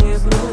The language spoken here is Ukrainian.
Має бро.